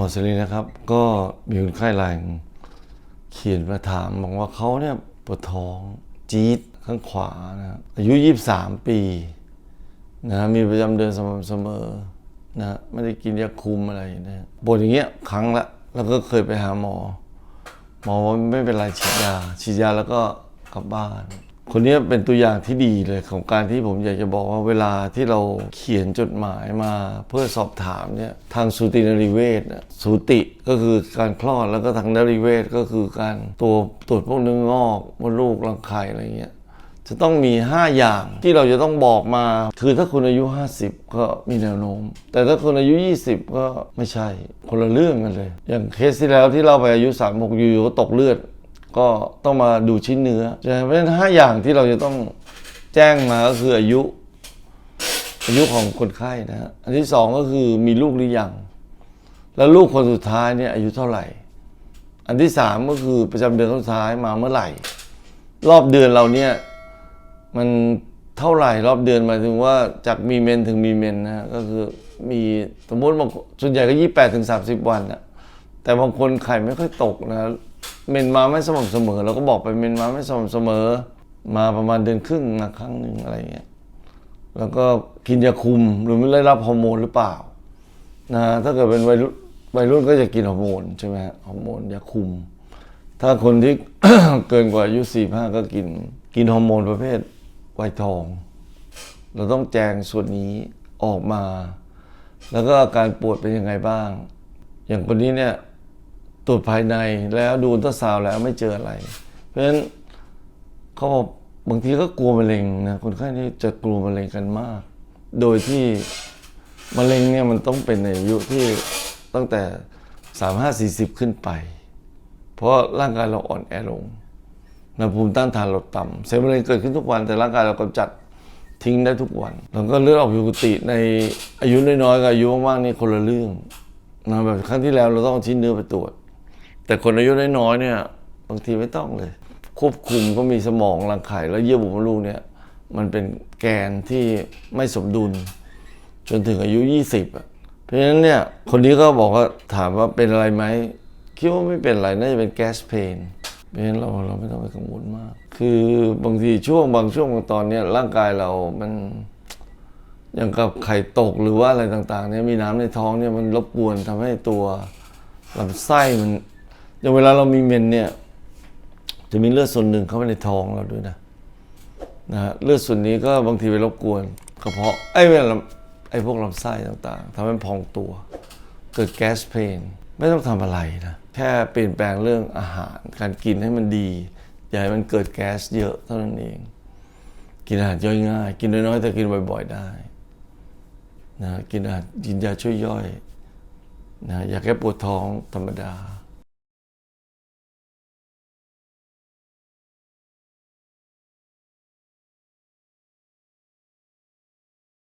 มอสลีนะครับ ก็มีคนไข้รายหนึ่งเขียนมาถามบอกว่าเขาเนี่ยปวดท้องจี๊ดข้างขวานะอายุ 23 ปีนะมีประจำเดือนสม่ำเสมอนะไม่ได้กินยาคุมอะไรนะปวดอย่างเงี้ยครั้งละ แล้วก็เคยไปหาหมอ หมอว่าไม่เป็นไรฉีดยาฉีดยาแล้วก็กลับบ้าน คนนี้เป็นตัวอย่างที่ดีเลยของการที่ผมอยากจะบอกว่าเวลาที่เราเขียนจดหมายมาเพื่อสอบถามเนี่ยทางสูตินรีเวชสูติก็คือการคลอดแล้วก็ทางนรีเวชก็คือการตัวตรวจพวกเนื้องอกมดลูกรังไข่อะไรเงี้ยจะต้องมี 5 อย่างที่เราจะต้องบอกมา คือถ้าคุณอายุ 50 ก็มีแนวโน้ม แต่ถ้าคุณอายุ 20 ก็ไม่ใช่คนละเรื่องกันเลย อย่างเคสที่แล้วที่เราไปอายุ 36 อยู่ๆก็ตกเลือด ก็ต้องมาดูชิ้นเนื้อใช่ไหมเพราะฉะนั้น5อย่างที่เราจะต้องแจ้งมาก็คืออายุ อายุของคนไข้นะฮะอันที่สองก็คือมีลูกหรือยังแล้วลูกคนสุดท้ายเนี่ยอายุเท่าไหร่ อันที่สามก็คือประจำเดือนสุดท้ายมาเมื่อไหร่ รอบเดือนเราเนี่ยมันเท่าไหร่รอบเดือนหมายถึงว่าจากมีเมนถึงมีเมนนะฮะก็คือมีสมมติบางส่วนใหญ่ก็ยี่แปดถึงสามสิบวันนะแต่บางคนไข่ไม่ค่อยตกนะ เมนมาไม่สม่ำเสมอเราก็บอกไปเมนมาไม่สม่ำเสมอ มาประมาณเดือนครึ่งมาครั้งหนึ่งอะไรเงี้ยแล้วก็กินยาคุมหรือไม่ได้รับฮอร์โมนหรือเปล่านะถ้าเกิดเป็นวัยรุ่นวัยรุ่นก็จะกินฮอร์โมนใช่ไหมฮะฮอร์โมนยาคุม ถ้าคนที่เกินกว่าอายุสี่ห้าก็กิน กินฮอร์โมนประเภทไวท์ทอง เราต้องแจงส่วนนี้ออกมา แล้วก็อาการปวดเป็นยังไงบ้าง อย่างคนนี้เนี่ย รวจภายในแล้วดูอัลตราวแล้วไม่เจออะไร เพราะฉะนั้นเขาบอกบางทีก็กลัวมะเร็งนะคนไข้นี่จะกลัวมะเร็งกันมาก โดยที่มะเร็งเนี่ยมันต้องเป็นในอายุที่ตั้งแต่สามห้าสี่สิบขึ้นไป เพราะร่างกายเราอ่อนแอลงอุณหภูมิต้านทานลดต่ำเซลล์มะเร็งเกิดขึ้นทุกวัน แต่ร่างกายเรากำจัดทิ้งได้ทุกวันแล้วก็เลือดออกผิวปกติในอายุน้อยๆกับอายุมากๆนี่คนละเรื่องนะแบบครั้งที่แล้วเราต้องชิ้นเนื้อไปตรวจ แต่คนอายุน้อยๆเนี่ยบางทีไม่ต้องเลย ควบคุมก็มีสมองรังไข่แล้วเยื่อบุมลูกเนี่ยมันเป็นแกนที่ไม่สมดุล จนถึงอายุ 20อะเพราะฉะนั้นเนี่ยคนนี้ก็บอกว่าถามว่าเป็นอะไรไหมคิดว่าไม่เป็นไรน่าจะเป็นแกสเพนเพราะฉะนั้นเราเราไม่ต้องไปกังวลมาก คือบางทีช่วงบางช่วงบางตอนเนี่ยร่างกายเรามันอย่างกับไข่ตกหรือว่าอะไรต่างๆเนี่ยมีน้ำในท้องเนี่ยมันรบกวนทำให้ตัวลำไส้มัน อย่างเวลาเรามีเมนเนี่ย จะมีเลือดส่วนหนึ่งเข้าไปในท้องเราด้วยนะนะฮะเลือดส่วนนี้ก็บางทีไปรบกวนกระเพาะไอ้เวลาไอ้พวกลำไส้ต่างๆทำให้พองตัว เกิดแก๊สเพนไม่ต้องทำอะไรนะแค่เปลี่ยนแปลงเรื่องอาหารการกินให้มันดี อย่าให้มันเกิดแก๊สเยอะเท่านั้นเอง กินอาหารย่อยง่าย กินน้อยๆแต่กินบ่อย ๆได้นะกินอาหารกินยาช่วยย่อยนะอยากแก้ปวดท้องธรรมดา